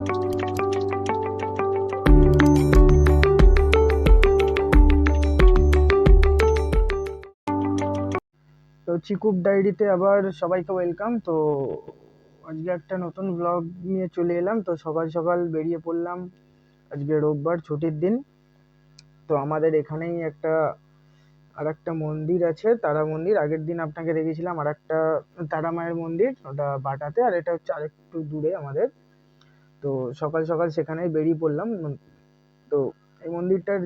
তো চিকুব ডায়েরিতে আবার সবাইকে ওয়েলকাম। তো আজকে একটা নতুন ব্লগ নিয়ে চলে এলাম। তো সকাল সকাল বেরিয়ে পড়লাম। আজকে রোববার ছুটির দিন। তো আমাদের এখানেই একটা আর একটা মন্দির আছে, তারা মন্দির। আগের দিন আপনাকে দেখেছিলাম আর একটা তারা মায়ের মন্দির, ওটা বাটাতে, আর এটা হচ্ছে আরেকটু দূরে আমাদের। তো সকাল সকাল সেখানেই বেরিয়ে পড়লাম তো এই মন্দিরটার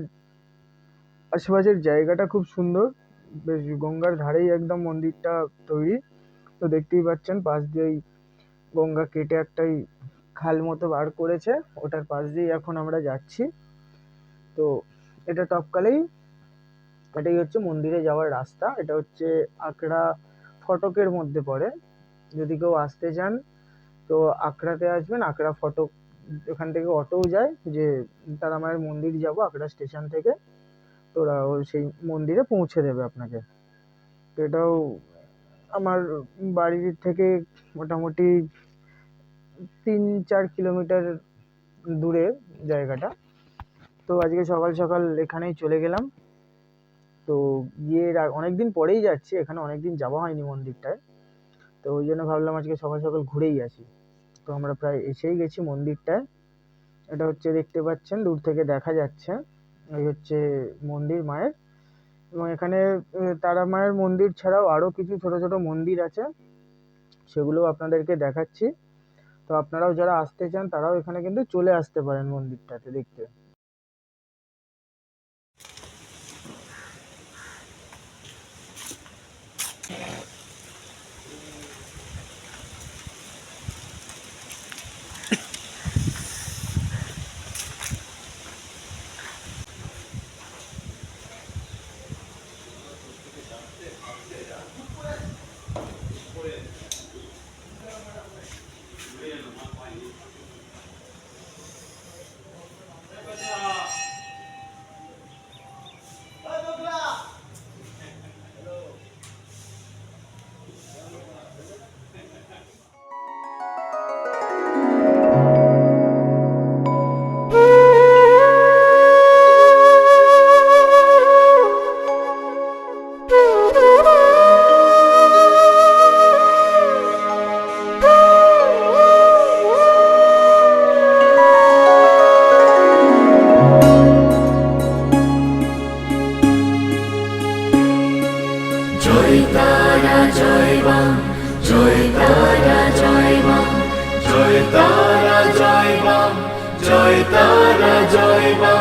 আশেপাশের জায়গাটা খুব সুন্দর। বেশ গঙ্গার ধারেই একদম মন্দিরটা তৈরি। তো দেখতেই পাচ্ছেন, পাশ দিয়েই গঙ্গা কেটে একটাই খাল মতো বার করেছে। ওটার পাশ দিয়েই এখন আমরা যাচ্ছি। তো এটা টপকালেই এটাই হচ্ছে মন্দিরে যাওয়ার রাস্তা। এটা হচ্ছে আকড়া ফটকের মধ্যে পড়ে। যদি কেউ আসতে চান তো আকড়াতে আসবেন আকড়া ফটক এখান থেকে অটোও যায়, যে তারা মায়ের মন্দির যাব আকড়া স্টেশন থেকে। তো ওরা সেই মন্দিরে পৌঁছে দেবে আপনাকে। তো এটাও আমার বাড়ির থেকে মোটামুটি তিন চার কিলোমিটার দূরে জায়গাটা। তো আজকে সকাল সকাল এখানেই চলে গেলাম। তো গিয়ে রা- অনেকদিন পরেই যাচ্ছি, এখানে অনেকদিন যাওয়া হয়নি মন্দিরটায়। তো ওই জন্য ভাবলাম আজকে সকাল সকাল ঘুরেই আসি। তো আমরা প্রায় এসেই গেছি মন্দিরটায়। এটা হচ্ছে দেখতে পাচ্ছেন, দূর থেকে দেখা যাচ্ছে। এই হচ্ছে মন্দির মায়ের। এবং এখানে তারা মায়ের মন্দির ছাড়াও আরও কিছু ছোট ছোট মন্দির আছে। সেগুলো আপনাদেরকে দেখাচ্ছি। তো আপনারাও যারা আসতে চান, তারাও এখানে কিন্তু চলে আসতে পারেন মন্দিরটাতে দেখতে। জয় তারা জয় বাম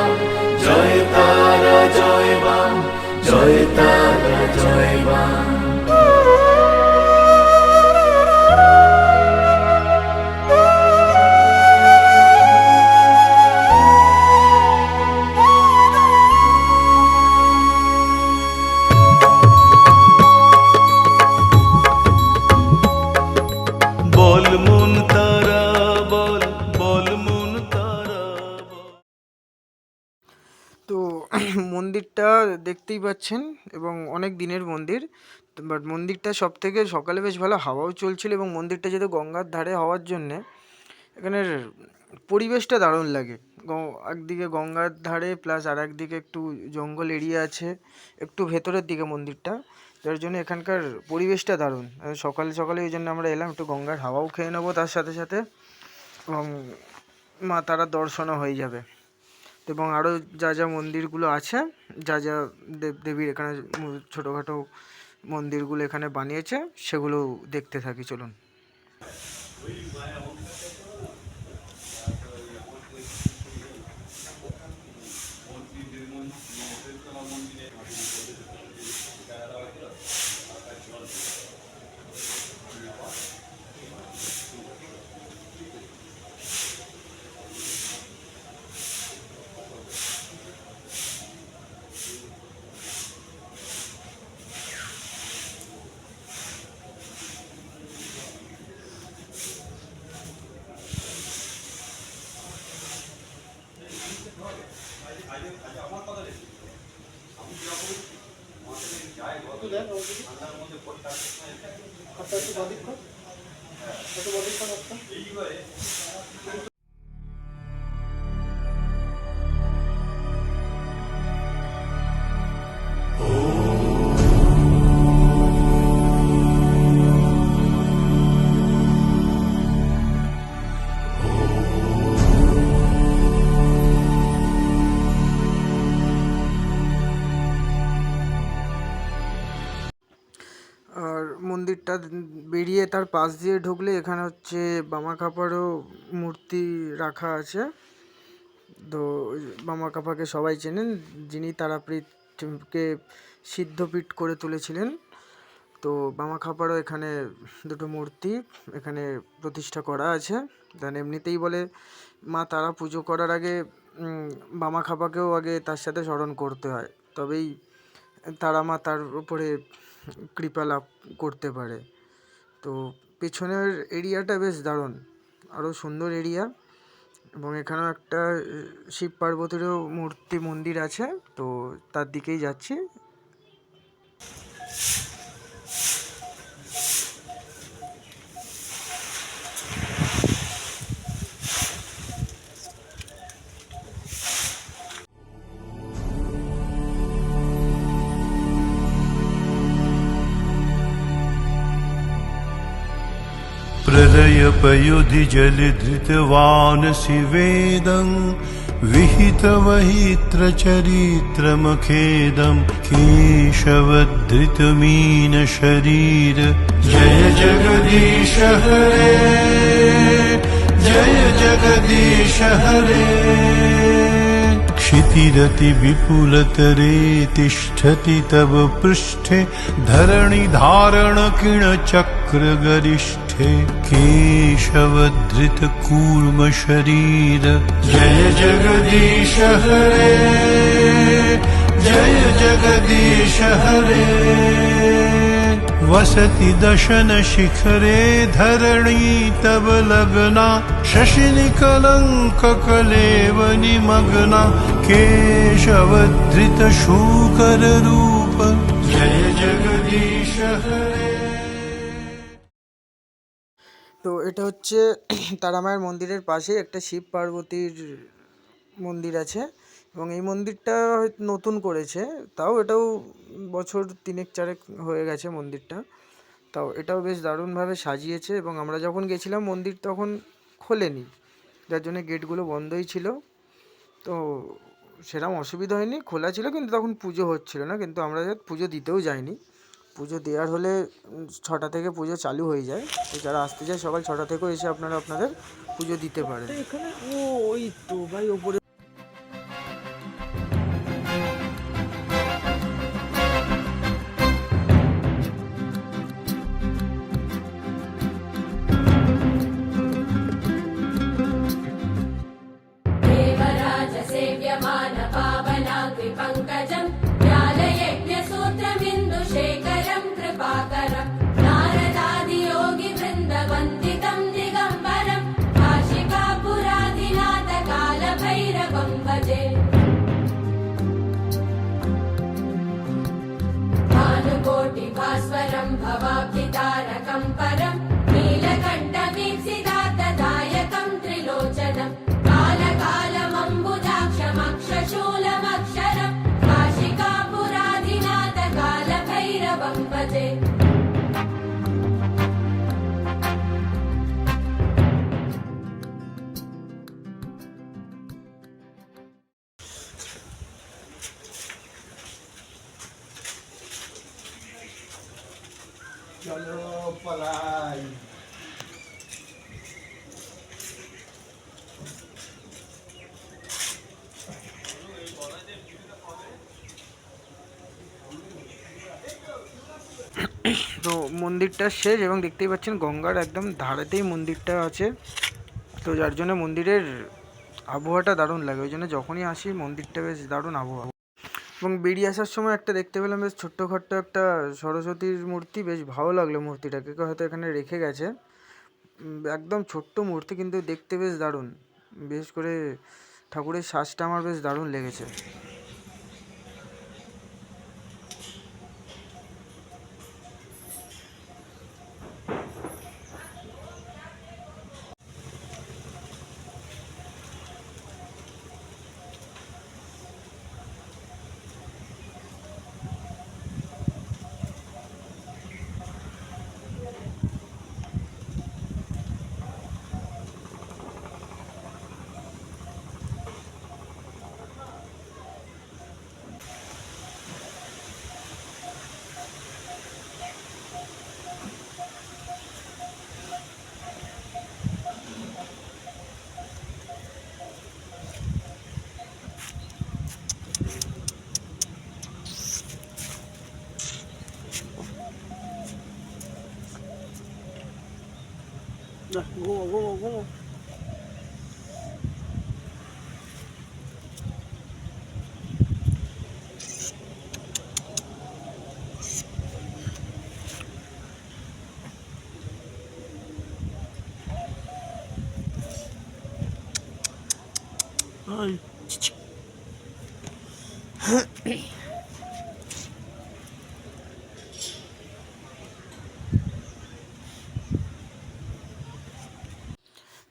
দেখতেই পাচ্ছেন এবং অনেক দিনের মন্দির। বাট মন্দিরটা সব থেকে সকালে বেশ ভালো হাওয়াও চলছিল এবং মন্দিরটা যেহেতু গঙ্গার ধারে হওয়ার জন্যে, এখানের পরিবেশটা দারুণ লাগে। একদিকে গঙ্গার ধারে প্লাস আর একদিকে একটু জঙ্গল এরিয়া আছে, একটু ভেতরের দিকে মন্দিরটা। যার জন্য এখানকার পরিবেশটা দারুণ। সকালে সকালে ওই জন্য আমরা এলাম, একটু গঙ্গার হাওয়াও খেয়ে নেব তার সাথে সাথে এবং মা তারার দর্শনও হয়ে যাবে। এবং আরও যা যা মন্দিরগুলো আছে, যা যা দেব, দেবীর এখানে ছোটোখাটো মন্দিরগুলো এখানে বানিয়েছে, সেগুলো দেখতে থাকি, চলুন। এটা বেরিয়ে তার পাশ দিয়ে ঢুকলে এখানে হচ্ছে বামা মূর্তি রাখা আছে। তো বামা কাপাকে সবাই চেনেন, যিনি তারাপীঠকে সিদ্ধপীঠ করে তুলেছিলেন। তো বামা এখানে দুটো মূর্তি এখানে প্রতিষ্ঠা করা আছে। দেন এমনিতেই বলে, মা, তারা পুজো করার আগে বামা খাপাকেও আগে তার সাথে স্মরণ করতে হয়। তবেই তারা মা তার উপরে কৃপা লাভ করতে পারে। তো পেছনের এরিয়াটা বেশ দারুণ। আরও সুন্দর এরিয়া এবং এখানেও একটা শিব পার্বতীরও মূর্তি মন্দির আছে। তো তার দিকেই যাচ্ছি। प्रलयपयुधि जलधृतवान् शिवेदं विहितवहित्रचरित्रमखेदं केशवधृतमीनशरीर। जय जगदीश हरे जय जगदीश हरे क्षितिरतिविपुलतरे तिष्ठति तव पृष्ठे धरणिधारणकिणचक्रगरिष्ठे केशवधृतकूर्मशरीर जय जगदीश हरे जय जगदीश हरे वसति दशनशिखरे धरणी तव लग्ना शशिनिकलङ्ककलेवनिमग्ना केशवधृतशूकररूप जय जगदीश हरे তো এটা হচ্ছে তারামায়ের মন্দিরের পাশে একটা শিব পার্বতীর মন্দির আছে এবং এই মন্দিরটা হয়তো নতুন করেছে, তাও এটাও বছর তিনেক চারেক হয়ে গেছে মন্দিরটা। তাও এটাও বেশ দারুণভাবে সাজিয়েছে এবং আমরা যখন গেছিলাম, মন্দির তখন খোলেনি। যার জন্য গেটগুলো বন্ধই ছিল। তো সেরকম অসুবিধা হয়নি, খোলা ছিল কিন্তু তখন পুজো হচ্ছিল না, কিন্তু আমরা পুজো দিতেও যাইনি। পুজো দেওয়ার হলে ছটা থেকে পুজো চালু হয়ে যায়। তো যারা আসতে চায় সকাল ছটা থেকেও এসে আপনারা আপনাদের পুজো দিতে পারেন। এখানে, ও, ওই তো, ভাই, ওপরে కంఠదాయకం పరం నీలకంఠమీప్సిదార్థదాయకం త్రిలోచనం. కాలకాలమంబుజాక్షమక్షశూలమక్షరం. కాశికాపురాధినాథ కాలభైరవం భజే. তো মন্দিরটা শেষ এবং দেখতেই পাচ্ছেন গঙ্গার একদম ধারেতেই মন্দিরটা আছে। তো যার জন্য মন্দিরের আবহাওয়াটা দারুণ লাগে। ওই জন্য যখনই আসি, মন্দিরটা বেশ দারুণ আবহাওয়া। এবং বেরিয়ে আসার সময় একটা দেখতে পেলাম, বেশ ছোট্টখাট্ট একটা সরস্বতীর মূর্তি। বেশ ভালো লাগল মূর্তিটাকে হয়তো এখানে রেখে গেছে। একদম ছোট্ট মূর্তি, কিন্তু দেখতে বেশ দারুণ। বিশেষ করে ঠাকুরের সাজটা আমার বেশ দারুণ লেগেছে। Да, голова, голова, голова. Ай.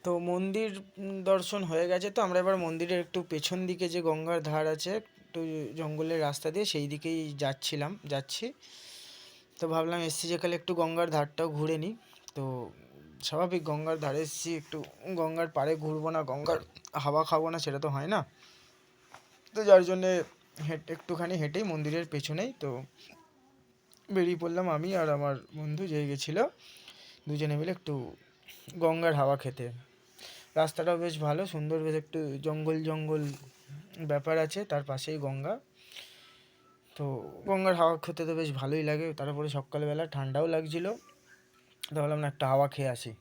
তো মন্দির দর্শন হয়ে গেছে, তো আমরা এবার মন্দিরের একটু পেছন দিকে যে গঙ্গার ধার আছে, একটু জঙ্গলের রাস্তা দিয়ে সেই দিকেই যাচ্ছিলাম, যাচ্ছি। তো ভাবলাম এসছি যেখানে একটু গঙ্গার ধারটাও ঘুরে নিই। তো স্বাভাবিক গঙ্গার ধারে এসছি, একটু গঙ্গার পাড়ে ঘুরবো না, গঙ্গার হাওয়া খাব না, সেটা তো হয় না। তো যার জন্যে হেঁটে, একটুখানি হেঁটেই মন্দিরের পেছনেই তো বেরিয়ে পড়লাম আমি আর আমার বন্ধু যে গেছিল, দুজনে মিলে একটু গঙ্গার হাওয়া খেতে। রাস্তাটাও বেশ ভালো, সুন্দর বেশ একটু জঙ্গল জঙ্গল ব্যাপার আছে, তার পাশেই গঙ্গা। তো গঙ্গার হাওয়া খেতে তো বেশ ভালোই লাগে, তারপরে সকালবেলা ঠান্ডাও লাগছিল। তো ভাবলাম না, একটা হাওয়া খেয়ে আসি।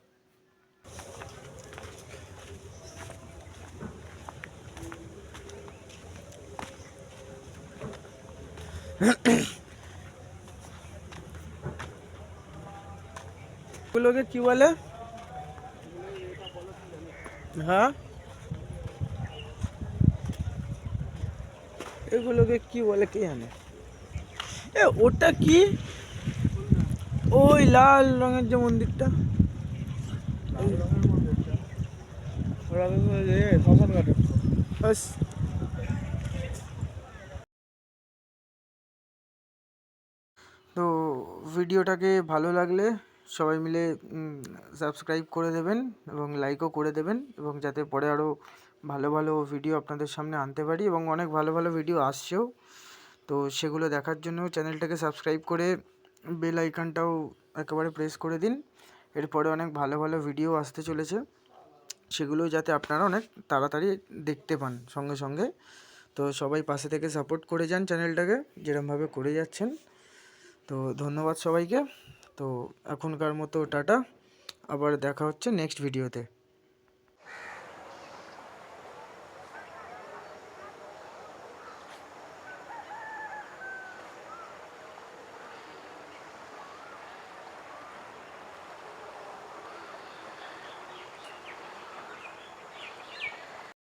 কি বলে? হ্যাঁ? এগুলোকে কি বলে কে জানে? এ, ওটা কি? ওই লাল রঙের যে মন্দিরটা। ব্যাস। তো, ভিডিওটাকে ভালো লাগলে সবাই মিলে সাবস্ক্রাইব করে দেবেন এবং লাইকও করে দেবেন এবং যাতে পরে আরও ভালো ভালো ভিডিও আপনাদের সামনে আনতে পারি এবং অনেক ভালো ভালো ভিডিও আসছেও। তো সেগুলো দেখার জন্য চ্যানেলটাকে সাবস্ক্রাইব করে বেল আইকনটাও একেবারে প্রেস করে দিন। এরপরে অনেক ভালো ভালো ভিডিও আসতে চলেছে। সেগুলো যাতে আপনারা অনেক তাড়াতাড়ি দেখতে পান সঙ্গে সঙ্গে। তো সবাই পাশে থেকে সাপোর্ট করে যান চ্যানেলটাকে যেরমভাবে করে যাচ্ছেন। তো ধন্যবাদ সবাইকে। তো এখনকার মতো টাটা আবার দেখা হচ্ছে নেক্সট ভিডিওতে